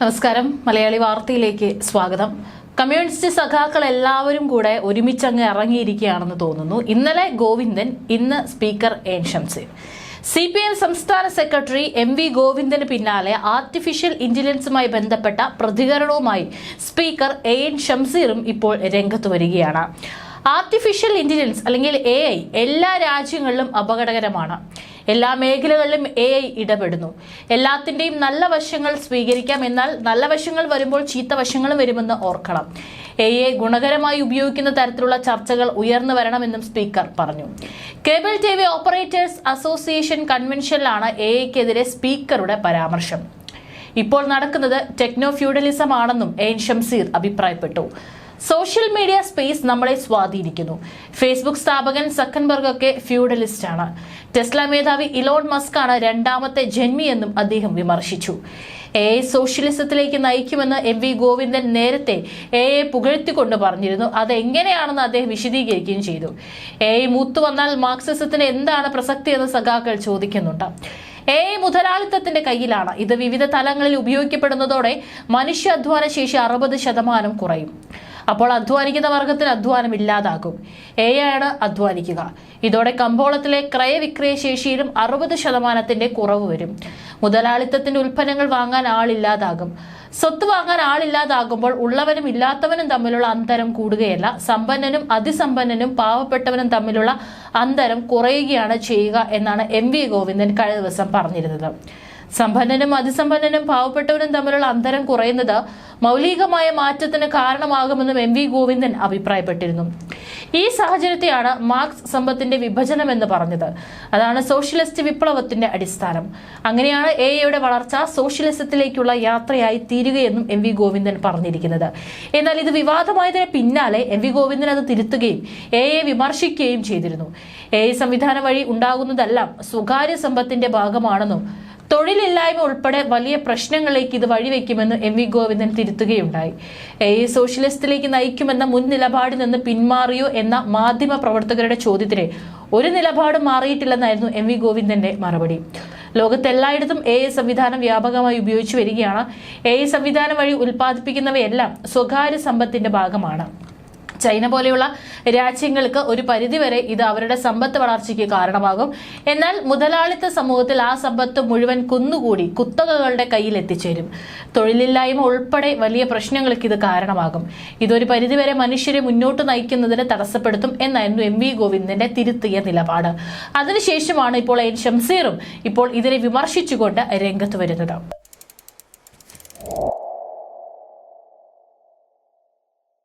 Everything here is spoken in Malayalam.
നമസ്കാരം. മലയാളി വാർത്തയിലേക്ക് സ്വാഗതം. കമ്മ്യൂണിസ്റ്റ് സഖാക്കൾ എല്ലാവരും കൂടെ ഒരുമിച്ചങ്ങ് ഇറങ്ങിയിരിക്കുകയാണെന്ന് തോന്നുന്നു. ഇന്നലെ ഗോവിന്ദൻ ഇന്ന് speaker N Shamseer C P M സംസ്ഥാന സെക്രട്ടറി എം വി ഗോവിന്ദന് പിന്നാലെ ആർട്ടിഫിഷ്യൽ ഇന്റലിജൻസുമായി ബന്ധപ്പെട്ട പ്രതികരണവുമായി സ്പീക്കർ എ എൻ ഷംസീറും ഇപ്പോൾ രംഗത്ത് വരികയാണ്. ആർട്ടിഫിഷ്യൽ ഇന്റലിജൻസ് അല്ലെങ്കിൽ എ എല്ലാ രാജ്യങ്ങളിലും അപകടകരമാണ്. എല്ലാ മേഖലകളിലും എ ഐ ഇടപെടുന്നു. എല്ലാത്തിന്റെയും നല്ല വശങ്ങൾ സ്വീകരിക്കാം എന്നാൽ നല്ല വശങ്ങൾ വരുമ്പോൾ ചീത്ത വശങ്ങളും വരുമെന്ന് ഓർക്കണം. എ ഐ ഗുണകരമായി ഉപയോഗിക്കുന്ന തരത്തിലുള്ള ചർച്ചകൾ ഉയർന്നു വരണമെന്നും സ്പീക്കർ പറഞ്ഞു. Cable T V operators association കൺവെൻഷനിലാണ് A ഐക്കെതിരെ സ്പീക്കറുടെ പരാമർശം. ഇപ്പോൾ നടക്കുന്നത് ടെക്നോ ഫ്യൂഡലിസം ആണെന്നും എയിൻ ഷംസീർ അഭിപ്രായപ്പെട്ടു. സോഷ്യൽ മീഡിയ സ്പേസ് നമ്മളെ സ്വാധീനിക്കുന്നു. ഫേസ്ബുക്ക് സ്ഥാപകൻ സക്കൻബർഗ് ഒക്കെ ഫ്യൂഡലിസ്റ്റ് ആണ് ടെസ്ല മേധാവി ഇലോൺ മസ്ക് ആണ് രണ്ടാമത്തെ ജന്മി എന്നും അദ്ദേഹം വിമർശിച്ചു. എ സോഷ്യലിസത്തിലേക്ക് നയിക്കുമെന്ന് എം വി ഗോവിന്ദൻ നേരത്തെ എ എ പുകഴ്ത്തിക്കൊണ്ട് പറഞ്ഞിരുന്നു. അതെങ്ങനെയാണെന്ന് അദ്ദേഹം വിശദീകരിക്കുകയും ചെയ്തു. എ മൂത്തു വന്നാൽ മാർക്സിസത്തിന് എന്താണ് പ്രസക്തി എന്ന് സഖാക്കൾ ചോദിക്കുന്നുണ്ട്. എ മുതലാളിത്തത്തിന്റെ കയ്യിലാണ്. ഇത് വിവിധ തലങ്ങളിൽ ഉപയോഗിക്കപ്പെടുന്നതോടെ മനുഷ്യ അധ്വാന ശേഷി അറുപത് ശതമാനം കുറയും. അപ്പോൾ അധ്വാനിക്കുന്ന വർഗത്തിന് അധ്വാനം ഇല്ലാതാകും. ആണ് അധ്വാനിക്കുക. ഇതോടെ കമ്പോളത്തിലെ ക്രയവിക്രയ ശേഷിയിലും അറുപത് ശതമാനത്തിന്റെ കുറവ് വരും. മുതലാളിത്തത്തിന്റെ ഉൽപ്പന്നങ്ങൾ വാങ്ങാൻ ആളില്ലാതാകും. സ്വത്ത് വാങ്ങാൻ ആളില്ലാതാകുമ്പോൾ ഉള്ളവനും ഇല്ലാത്തവനും തമ്മിലുള്ള അന്തരം കൂടുകയല്ല. സമ്പന്നനും അതിസമ്പന്നനും പാവപ്പെട്ടവനും തമ്മിലുള്ള അന്തരം കുറയുകയാണ് ചെയ്യുക എന്നാണ് എം വി ഗോവിന്ദൻ കഴിഞ്ഞ ദിവസം പറഞ്ഞിരുന്നത്. സമ്പന്നനും അതിസമ്പന്നനും പാവപ്പെട്ടവരും തമ്മിലുള്ള അന്തരം കുറയുന്നത് മൗലികമായ മാറ്റത്തിന് കാരണമാകുമെന്നും എം വി ഗോവിന്ദൻ അഭിപ്രായപ്പെട്ടിരുന്നു. ഈ സാഹചര്യത്തെയാണ് മാർക്സ് സമ്പത്തിന്റെ വിഭജനം എന്ന് പറഞ്ഞത്. അതാണ് സോഷ്യലിസ്റ്റ് വിപ്ലവത്തിന്റെ അടിസ്ഥാനം. അങ്ങനെയാണ് എ എയുടെ വളർച്ച സോഷ്യലിസത്തിലേക്കുള്ള യാത്രയായി തീരുകയെന്നും എം വി ഗോവിന്ദൻ പറഞ്ഞിരിക്കുന്നത്. എന്നാൽ ഇത് വിവാദമായതിന് പിന്നാലെ എം വി ഗോവിന്ദൻ അത് തിരുത്തുകയും എ എ വിമർശിക്കുകയും ചെയ്തിരുന്നു. എ സംവിധാനം വഴി ഉണ്ടാകുന്നതെല്ലാം സ്വകാര്യ സമ്പത്തിന്റെ ഭാഗമാണെന്നും തൊഴിലില്ലായ്മ ഉൾപ്പെടെ വലിയ പ്രശ്നങ്ങളിലേക്ക് ഇത് വഴിവെക്കുമെന്ന് എം വി ഗോവിന്ദൻ തിരുത്തുകയുണ്ടായി. എ സോഷ്യലിസ്റ്റിലേക്ക് നയിക്കുമെന്ന മുൻ നിലപാടിൽ നിന്ന് പിന്മാറിയോ എന്ന മാധ്യമ പ്രവർത്തകരുടെ ചോദ്യത്തിന് ഒരു നിലപാടും മാറിയിട്ടില്ലെന്നായിരുന്നു എം വി ഗോവിന്ദന്റെ മറുപടി. ലോകത്തെല്ലായിടത്തും എ സംവിധാനം വ്യാപകമായി ഉപയോഗിച്ചു വരികയാണ്. എ സംവിധാനം വഴി ഉൽപ്പാദിപ്പിക്കുന്നവയെല്ലാം സ്വകാര്യ സമ്പത്തിന്റെ ഭാഗമാണ്. ചൈന പോലെയുള്ള രാജ്യങ്ങൾക്ക് ഒരു പരിധിവരെ ഇത് അവരുടെ സമ്പത്ത് വളർച്ചയ്ക്ക് കാരണമാകും. എന്നാൽ മുതലാളിത്ത സമൂഹത്തിൽ ആ സമ്പത്ത് മുഴുവൻ കുന്നുകൂടി കുത്തകകളുടെ കയ്യിൽ എത്തിച്ചേരും. തൊഴിലില്ലായ്മ ഉൾപ്പെടെ വലിയ പ്രശ്നങ്ങൾക്ക് ഇത് കാരണമാകും. ഇതൊരു പരിധിവരെ മനുഷ്യരെ മുന്നോട്ട് നയിക്കുന്നതിന് തടസ്സപ്പെടുത്തും എന്നായിരുന്നു എം വി ഗോവിന്ദന്റെ തിരുത്തിയ നിലപാട്. അതിനുശേഷമാണ് ഇപ്പോൾ എൻ ഷംസീറും ഇപ്പോൾ ഇതിനെ വിമർശിച്ചുകൊണ്ട് രംഗത്ത് വരുന്നത്.